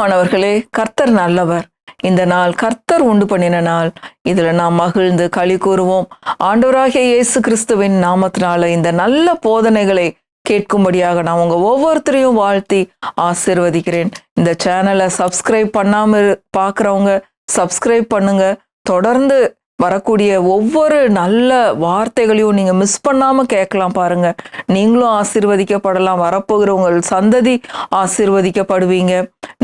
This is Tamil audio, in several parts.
பிரியமானவர்களே கர்த்தர் நல்லவர். இந்த நாள் கர்த்தர் உண்டு பண்ணின நாள். இதில் நாம் மகிழ்ந்து களி கூறுவோம். ஆண்டவராகிய இயேசு கிறிஸ்துவின் நாமத்தினால இந்த நல்ல போதனைகளை கேட்கும்படியாக நான் உங்கள் ஒவ்வொருத்தரையும் வாழ்த்தி ஆசிர்வதிக்கிறேன். இந்த சேனலை சப்ஸ்கிரைப் பண்ணாமல் பார்க்குறவங்க சப்ஸ்கிரைப் பண்ணுங்க. தொடர்ந்து வரக்கூடிய ஒவ்வொரு நல்ல வார்த்தைகளையும் நீங்கள் மிஸ் பண்ணாமல் கேட்கலாம் பாருங்கள் நீங்களும் ஆசிர்வதிக்கப்படலாம். வரப்போகிற உங்கள் சந்ததி ஆசீர்வதிக்கப்படுவீங்க.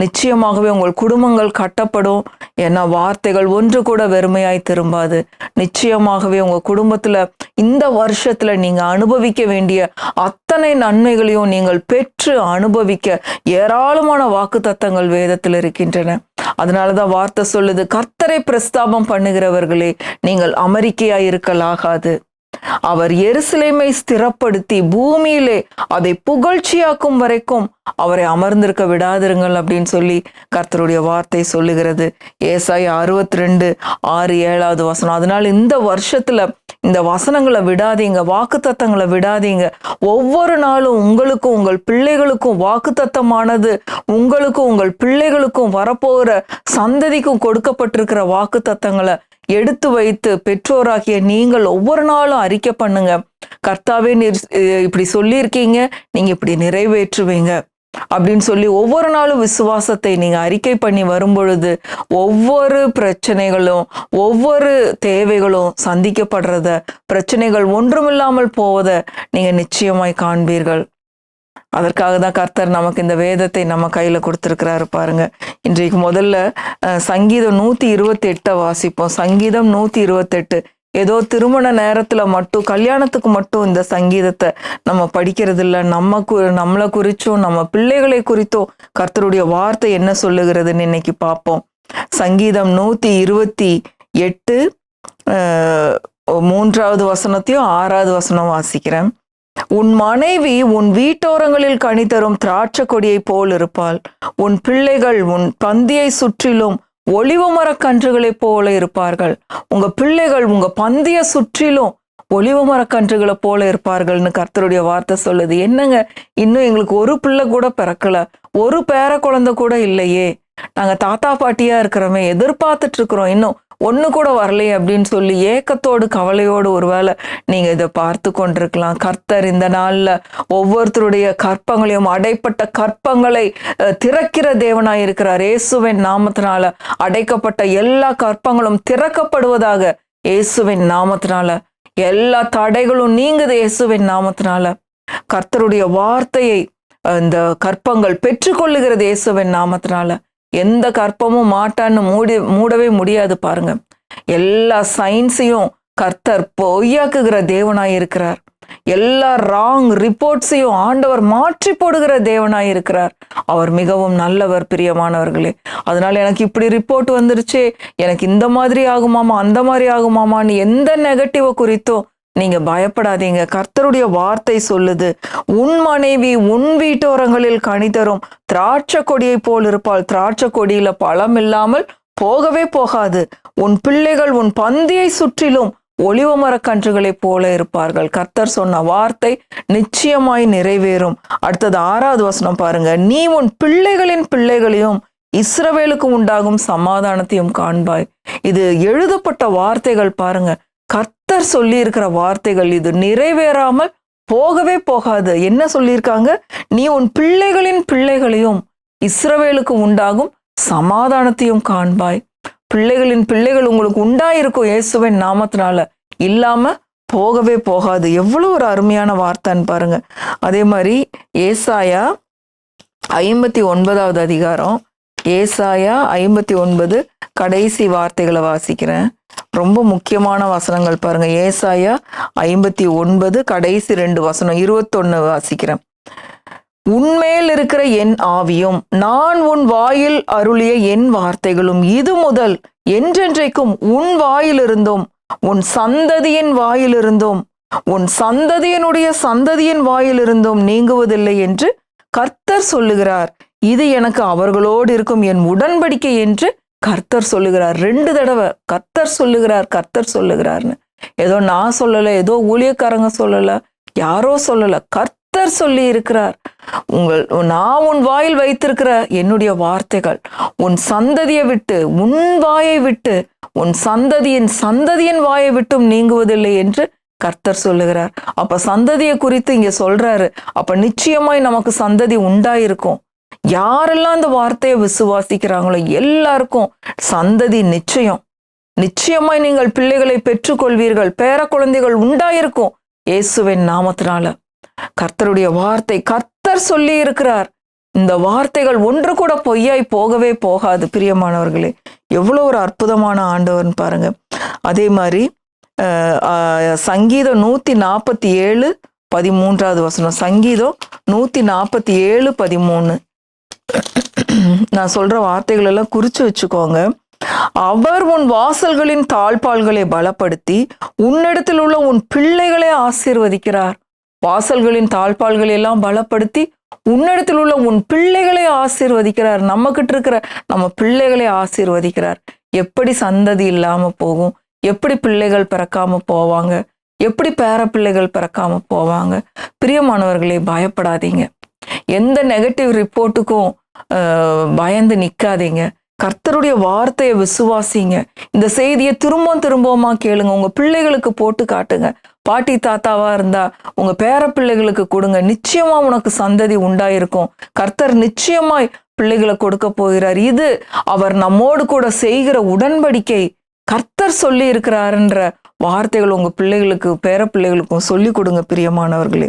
நிச்சயமாகவே உங்கள் குடும்பங்கள் கட்டப்படும். ஏன்னா வார்த்தைகள் ஒன்று கூட வெறுமையாய் திரும்பாது. நிச்சயமாகவே உங்கள் குடும்பத்தில் இந்த வருஷத்தில் நீங்கள் அனுபவிக்க வேண்டிய அத்தனை நன்மைகளையும் நீங்கள் பெற்று அனுபவிக்க ஏராளமான வாக்குத்தத்தங்கள் வேதத்தில் இருக்கின்றன. அதனாலதான் வார்த்தை சொல்லுது கர்த்தரை பிரஸ்தாபம் பண்ணுகிறவர்களே நீங்கள் அமெரிக்கையா இருக்கலாகாது அவர் எருசலேமை ஸ்திரப்படுத்தி பூமியிலே அதை புகழ்ச்சியாக்கும் வரைக்கும் அவரை அமர்ந்திருக்க விடாதிருங்கள் அப்படின்னு சொல்லி கர்த்தருடைய வார்த்தை சொல்லுகிறது. ஏசாய் அறுபத்தி ரெண்டு ஆறு ஏழாவது வசனம். அதனால இந்த வருஷத்துல இந்த வசனங்களை விடாதீங்க வாக்குத்தத்தங்களை விடாதீங்க. ஒவ்வொரு நாளும் உங்களுக்கும் உங்கள் பிள்ளைகளுக்கும் வாக்குத்தத்தமானது உங்களுக்கும் உங்கள் பிள்ளைகளுக்கும் வரப்போகிற சந்ததிக்கும் கொடுக்கப்பட்டிருக்கிற வாக்குத்தத்தங்களை எடுத்து வைத்து பெற்றோராகிய நீங்கள் ஒவ்வொரு நாளும் அறிக்கை பண்ணுங்க. கர்த்தாவே நிர் இப்படி சொல்லியிருக்கீங்க. நீங்க இப்படி நிறைவேற்றுவீங்க. அப்படின்னு சொல்லி ஒவ்வொரு நாளும் விசுவாசத்தை நீங்க அறிக்கை பண்ணி வரும்பொழுது ஒவ்வொரு பிரச்சனைகளும் ஒவ்வொரு தேவைகளும் சந்திக்கப்படுறத பிரச்சனைகள் ஒன்றுமில்லாமல் போவதை நீங்க நிச்சயமாய் காண்பீர்கள். அதற்காக தான் கர்த்தர் நமக்கு இந்த வேதத்தை நம்ம கையில கொடுத்துருக்கிறாரு பாருங்க. இன்றைக்கு முதல்ல சங்கீதம் நூத்தி இருபத்தெட்டை வாசிப்போம். சங்கீதம் நூத்தி இருபத்தெட்டு. ஏதோ திருமண நேரத்தில் மட்டும் கல்யாணத்துக்கு மட்டும் இந்த சங்கீதத்தை நம்ம படிக்கிறது இல்லை. நம்ம கு நம்மளை குறிச்சும் நம்ம பிள்ளைகளை குறித்தும் கர்த்தருடைய வார்த்தை என்ன சொல்லுகிறதுன்னு இன்னைக்கு பார்ப்போம். சங்கீதம் நூற்றி இருபத்தி எட்டு மூன்றாவது வசனத்தையும் ஆறாவது வசனம் வாசிக்கிறேன். உன் மனைவி உன் வீட்டோரங்களில் கணிதரும் திராட்சை கொடியைப் போல் இருப்பாள். உன் பிள்ளைகள் உன் பந்தியை சுற்றிலும் ஒளிவ மரக்கன்றுகளைப் போல இருப்பார்கள். உங்க பிள்ளைகள் உங்க பந்திய சுற்றிலும் ஒளிவ மரக்கன்றுகளை போல இருப்பார்கள்னு கர்த்தருடைய வார்த்தை சொல்லுது. என்னங்க? இன்னும் எங்களுக்கு ஒரு பிள்ளை கூட பிறக்கல. ஒரு பேர குழந்தை கூட இல்லையே. நாங்க தாத்தா பாட்டியா இருக்கிறோமே எதிர்பார்த்துட்டு இருக்கிறோம். இன்னும் ஒன்று கூட வரலையே அப்படின்னு சொல்லி ஏக்கத்தோடு கவலையோடு ஒருவேளை நீங்கள் இதை பார்த்து கொண்டிருக்கலாம். கர்த்தர் இந்த நாளில் ஒவ்வொருத்தருடைய கற்பங்களையும் அடைப்பட்ட கற்பங்களை திறக்கிற தேவனாக இருக்கிறார். இயேசுவின் நாமத்தினால அடைக்கப்பட்ட எல்லா கற்பங்களும் திறக்கப்படுவதாக இயேசுவின் நாமத்தினால எல்லா தடைகளும் நீங்குது இயேசுவின் நாமத்தினால. கர்த்தருடைய வார்த்தையை இந்த கற்பங்கள் பெற்றுக்கொள்ளுகிறது இயேசுவின் நாமத்தினால. எந்த கற்பமும் மாட்டான்னு மூடி மூடவே முடியாது பாருங்க. எல்லா சயின்ஸையும் கர்த்தர் பொய்யாக்குகிற தேவனாய் இருக்கிறார். எல்லா ராங் ரிப்போர்ட்ஸையும் ஆண்டவர் மாற்றி போடுகிற தேவனாய் இருக்கிறார். அவர் மிகவும் நல்லவர் பிரியமானவர்களே. அதனால எனக்கு இப்படி ரிப்போர்ட் வந்துருச்சு. எனக்கு இந்த மாதிரி ஆகுமாமா அந்த மாதிரி ஆகுமாமான்னு எந்த நெகட்டிவை குறித்தும் நீங்க பயப்படாதீங்க. கர்த்தருடைய வார்த்தை சொல்லுது. உன் மனைவி உன் வீட்டோரங்களில் கணிதரும் திராட்சை கொடியை போல் இருப்பாள். திராட்சை கொடியில பழம் இல்லாமல் போகவே போகாது. உன் பிள்ளைகள் உன் பந்தியை சுற்றிலும் ஒளிவ மரக்கன்றுகளைப் போல இருப்பார்கள். கர்த்தர் சொன்ன வார்த்தை நிச்சயமாய் நிறைவேறும். அடுத்தது ஆறாவது வசனம் பாருங்க. நீ உன் பிள்ளைகளின் பிள்ளைகளையும் இஸ்ரவேலுக்கு உண்டாகும் சமாதானத்தையும் காண்பாய். இது எழுதப்பட்ட வார்த்தைகள் பாருங்க. கர்த்தர் சொல்லி இருக்கிற வார்த்தைகள் இது. நிறைவேறாமல் போகவே போகாது. என்ன சொல்லியிருக்காங்க? நீ உன் பிள்ளைகளின் பிள்ளைகளையும் இஸ்ரவேலுக்கு உண்டாகும் சமாதானத்தையும் காண்பாய். பிள்ளைகளின் பிள்ளைகள் உங்களுக்கு உண்டாயிருக்கும் இயேசுவின் நாமத்தினால. இல்லாம போகவே போகாது. எவ்வளவு ஒரு அருமையான வார்த்தைன்னு பாருங்க. அதே மாதிரி ஏசாயா ஐம்பத்தி ஒன்பதாவது அதிகாரம். ஏசாயா ஐம்பத்தி ஒன்பது கடைசி வார்த்தைகளை வாசிக்கிறேன். ரொம்ப முக்கியமான வசனங்கள் பாருங்க. ஏசாயா ஐம்பத்தி ஒன்பது கடைசி ரெண்டு வசனம் இருபத்தொன்னு வாசிக்கிறேன். உன்மேல் இருக்கிற என் ஆவியும் நான் உன் வாயில் அருளிய என் வார்த்தைகளும் இது முதல் என்றென்றைக்கும் உன் வாயிலிருந்தும் உன் சந்ததியின் வாயிலிருந்தும் உன் சந்ததியினுடைய சந்ததியின் வாயிலிருந்தும் நீங்குவதில்லை என்று கர்த்தர் சொல்லுகிறார். இது எனக்கு அவர்களோடு இருக்கும் என் உடன்படிக்கை என்று கர்த்தர் சொல்லுகிறார். ரெண்டு தடவை கர்த்தர் சொல்லுகிறார் கர்த்தர் சொல்லுகிறார்னு. ஏதோ நான் சொல்லலை ஏதோ ஊழியக்காரங்க சொல்லலை யாரோ சொல்லலை கர்த்தர் சொல்லி இருக்கிறார். உங்கள் நான் உன் வாயில் வைத்திருக்கிற என்னுடைய வார்த்தைகள் உன் சந்ததியை விட்டு உன் வாயை விட்டு உன் சந்ததியின் சந்ததியின் வாயை விட்டும் நீங்குவதில்லை என்று கர்த்தர் சொல்லுகிறார். அப்ப சந்ததியை குறித்து இங்க சொல்றாரு. அப்ப நிச்சயமாய் நமக்கு சந்ததி உண்டாயிருக்கும். யாரெல்லாம் இந்த வார்த்தையை விசுவாசிக்கிறாங்களோ எல்லாருக்கும் சந்ததி நிச்சயம். நிச்சயமாய் நீங்கள் பிள்ளைகளை பெற்றுக்கொள்வீர்கள். பேர குழந்தைகள் உண்டாயிருக்கும் இயேசுவின் நாமத்தினால. கர்த்தருடைய வார்த்தை கர்த்தர் சொல்லி இருக்கிறார் இந்த வார்த்தைகள் ஒன்று கூட பொய்யாய் போகவே போகாது பிரியமானவர்களே. எவ்வளோ ஒரு அற்புதமான ஆண்டவர்னு பாருங்க. அதே மாதிரி சங்கீதம் நூத்தி நாற்பத்தி ஏழு பதிமூன்றாவது வசனம். சங்கீதம் நூத்தி நாற்பத்தி ஏழு பதிமூணு. நான் சொல்ற வார்த்தைகள் எல்லாம் குறிச்சு வச்சுக்கோங்க. அவர் உன் வாசல்களின் தாழ்பால்களை பலப்படுத்தி உன்னிடத்தில் உள்ள உன் பிள்ளைகளை ஆசீர்வதிக்கிறார். வாசல்களின் தாழ்பால்களை எல்லாம் பலப்படுத்தி உன்னிடத்தில் உள்ள உன் பிள்ளைகளை ஆசீர்வதிக்கிறார். நம்ம கிட்ட இருக்கிற நம்ம பிள்ளைகளை ஆசீர்வதிக்கிறார். எப்படி சந்ததி இல்லாம போகும்? எப்படி பிள்ளைகள் பிறக்காம போவாங்க? எப்படி பேர பிள்ளைகள் பிறக்காம போவாங்க? பிரியமானவர்களே பயப்படாதீங்க. எந்த நெகட்டிவ் ரிப்போர்ட்டுக்கும் பயந்து நிக்காதீங்க. கர்த்தருடைய வார்த்தையை விசுவாசிங்க. இந்த செய்தியை திரும்பவும் திரும்பவுமா கேளுங்க. உங்க பிள்ளைகளுக்கு போட்டு காட்டுங்க. பாட்டி தாத்தாவா இருந்தா உங்க பேர பிள்ளைகளுக்கு கொடுங்க. நிச்சயமா உனக்கு சந்ததி உண்டாயிருக்கும். கர்த்தர் நிச்சயமாய் பிள்ளைகளை கொடுக்க போகிறார். இது அவர் நம்மோடு கூட செய்கிற உடன்படிக்கை. கர்த்தர் சொல்லி இருக்கிறாருன்ற வார்த்தைகள் உங்க பிள்ளைகளுக்கு பேர பிள்ளைகளுக்கும் சொல்லி கொடுங்க பிரியமானவர்களே.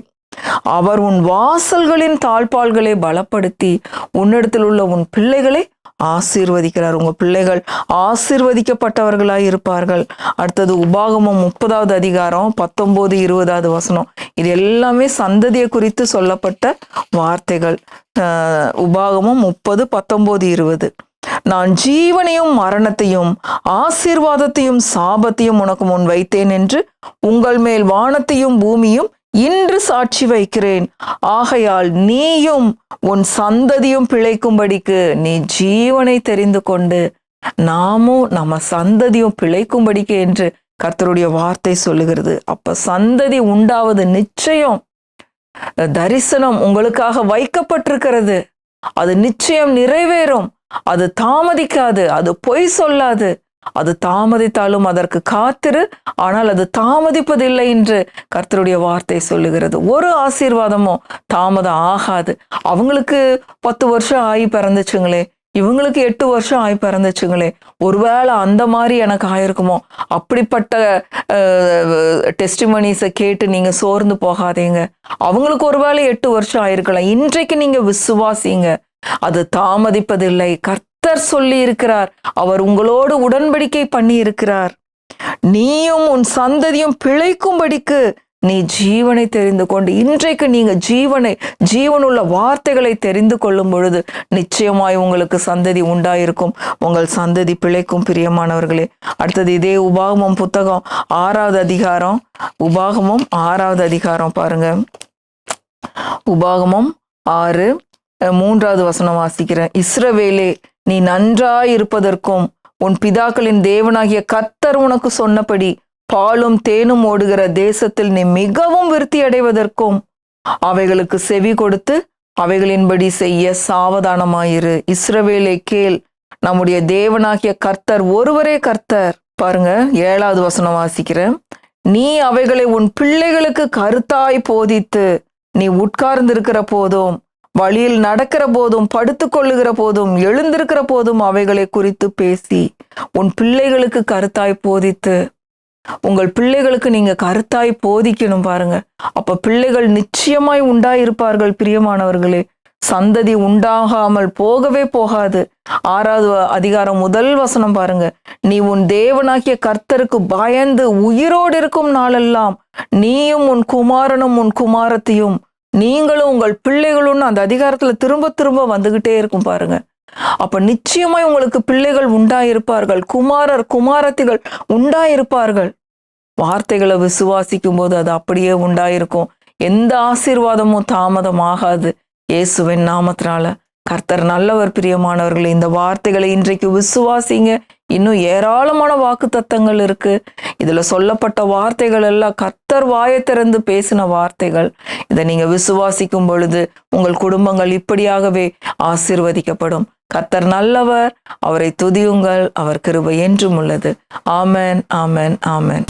அவர் உன் வாசல்களின் தாழ்பால்களை பலப்படுத்தி உன்னிடத்தில் உள்ள உன் பிள்ளைகளை ஆசீர்வதிக்கிறார். உங்க பிள்ளைகள் ஆசீர்வதிக்கப்பட்டவர்களாய் இருப்பார்கள். அடுத்தது உபாகமம் முப்பதாவது அதிகாரம் பத்தொன்பது இருபதாவது வசனம். இது எல்லாமே சந்ததியை குறித்து சொல்லப்பட்ட வார்த்தைகள். உபாகமம் முப்பது பத்தொன்பது இருபது. நான் ஜீவனையும் மரணத்தையும் ஆசீர்வாதத்தையும் சாபத்தையும் உனக்கு முன் வைத்தேன் என்று உங்கள் மேல் வானத்தையும் பூமியும் இன்று சாட்சி வைக்கிறேன். ஆகையால் நீயும் உன் சந்ததியும் பிழைக்கும்படிக்கு நீ ஜீவனை தெரிந்து கொண்டு நாமும் நம்ம சந்ததியும் பிழைக்கும்படிக்கு என்று கர்த்தருடைய வார்த்தை சொல்லுகிறது. அப்ப சந்ததி உண்டாவது நிச்சயம். தரிசனம் உங்களுக்காக வைக்கப்பட்டிருக்கிறது. அது நிச்சயம் நிறைவேறும். அது தாமதிக்காது. அது பொய் சொல்லாது. அது தாமதித்தாலும் அதற்கு காத்திரு ஆனால் அது தாமதிப்பதில்லை என்று கர்த்தருடைய வார்த்தை சொல்லுகிறது. ஒரு ஆசீர்வாதமும் தாமதம் ஆகாது. அவங்களுக்கு பத்து வருஷம் ஆகி பிறந்துச்சுங்களே. இவங்களுக்கு எட்டு வருஷம் ஆகி பிறந்துச்சுங்களே. ஒருவேளை அந்த மாதிரி எனக்கு ஆயிருக்குமோ? அப்படிப்பட்ட டெஸ்டிமனிஸை கேட்டு நீங்க சோர்ந்து போகாதீங்க. அவங்களுக்கு ஒருவேளை எட்டு வருஷம் ஆயிருக்கலாம். இன்றைக்கு நீங்க விசுவாசிங்க. அது தாமதிப்பதில்லை. கர்த்தர் சொல்லி இருக்கிறார் அவர் உங்களோடு உடன்படிக்கை பண்ணி இருக்கிறார் நீயும் உன் சந்ததியும் பிழைக்கும்படிக்கு நீ ஜீவனை தெரிந்து கொண்டு இன்றைக்கு நீங்க ஜீவனை ஜீவனுள்ள வார்த்தைகளை தெரிந்து கொள்ளும் பொழுது நிச்சயமாய் உங்களுக்கு சந்ததி உண்டாயிருக்கும். உங்கள் சந்ததி பிழைக்கும் பிரியமானவர்களே. அடுத்தது இதே உபாகமம் புத்தகம் ஆறாவது அதிகாரம். உபாகமம் ஆறாவது அதிகாரம் பாருங்க. உபாகமம் ஆறு மூன்றாவது வசனம் வாசிக்கிறேன். இஸ்ரவேலே நீ நன்றாய் இருப்பதற்கும் உன் பிதாக்களின் தேவனாகிய கர்த்தர் உனக்கு சொன்னபடி பாலும் தேனும் ஓடுகிற தேசத்தில் நீ மிகவும் விருத்தி அடைவதற்கும் அவைகளுக்கு செவி கொடுத்து அவைகளின்படி செய்ய சாவதானமாயிரு. இஸ்ரவேலை கேள் நம்முடைய தேவனாகிய கர்த்தர் ஒருவரே கர்த்தர். பாருங்க ஏழாவது வசனம் வாசிக்கிறேன். நீ அவைகளை உன் பிள்ளைகளுக்கு கருத்தாய் போதித்து நீ உட்கார்ந்திருக்கிற போதும் வழியில் நடக்கிற போதும் படுத்துக் கொள்ளுகிற போதும் எழுந்திருக்கிற போதும் அவைகளை குறித்து பேசி உன் பிள்ளைகளுக்கு கருத்தாய் போதித்து உங்கள் பிள்ளைகளுக்கு நீங்க கருத்தாய் போதிக்கணும் பாருங்க. அப்ப பிள்ளைகள் நிச்சயமாய் உண்டாயிருப்பார்கள் பிரியமானவர்களே. சந்ததி உண்டாகாமல் போகவே போகாது. ஆறாவது அதிகாரம் முதல் வசனம் பாருங்க. நீ உன் தேவனாகிய கர்த்தருக்கு பயந்து உயிரோடு இருக்கும் நாளெல்லாம் நீயும் உன் குமாரனும் உன் குமாரத்தையும் நீங்களும் உங்கள் பிள்ளைகளும் அந்த அதிகாரத்துல திரும்ப திரும்ப வந்துகிட்டே இருக்கும் பாருங்க. அப்ப நிச்சயமாய் உங்களுக்கு பிள்ளைகள் உண்டாயிருப்பார்கள். குமாரர் குமாரத்திகள் உண்டாயிருப்பார்கள். வார்த்தைகளை விசுவாசிக்கும் போது அது அப்படியே உண்டாயிருக்கும். எந்த ஆசீர்வாதமும் தாமதம் ஆகாது இயேசுவின் நாமத்தினால. கர்த்தர் நல்லவர் பிரியமானவர்கள் இந்த வார்த்தைகளை இன்றைக்கு விசுவாசிங்க. இன்னும் ஏராளமான வாக்கு தத்தங்கள் இருக்கு. இதுல சொல்லப்பட்ட வார்த்தைகள் எல்லாம் கர்த்தர் வாயை திறந்து பேசின வார்த்தைகள். இதை நீங்க விசுவாசிக்கும் பொழுது உங்கள் குடும்பங்கள் இப்படியாகவே ஆசீர்வதிக்கப்படும். கர்த்தர் நல்லவர் அவரை துதியுங்கள் அவர் கிருபை என்றும் உள்ளது. ஆமன் ஆமன் ஆமன்.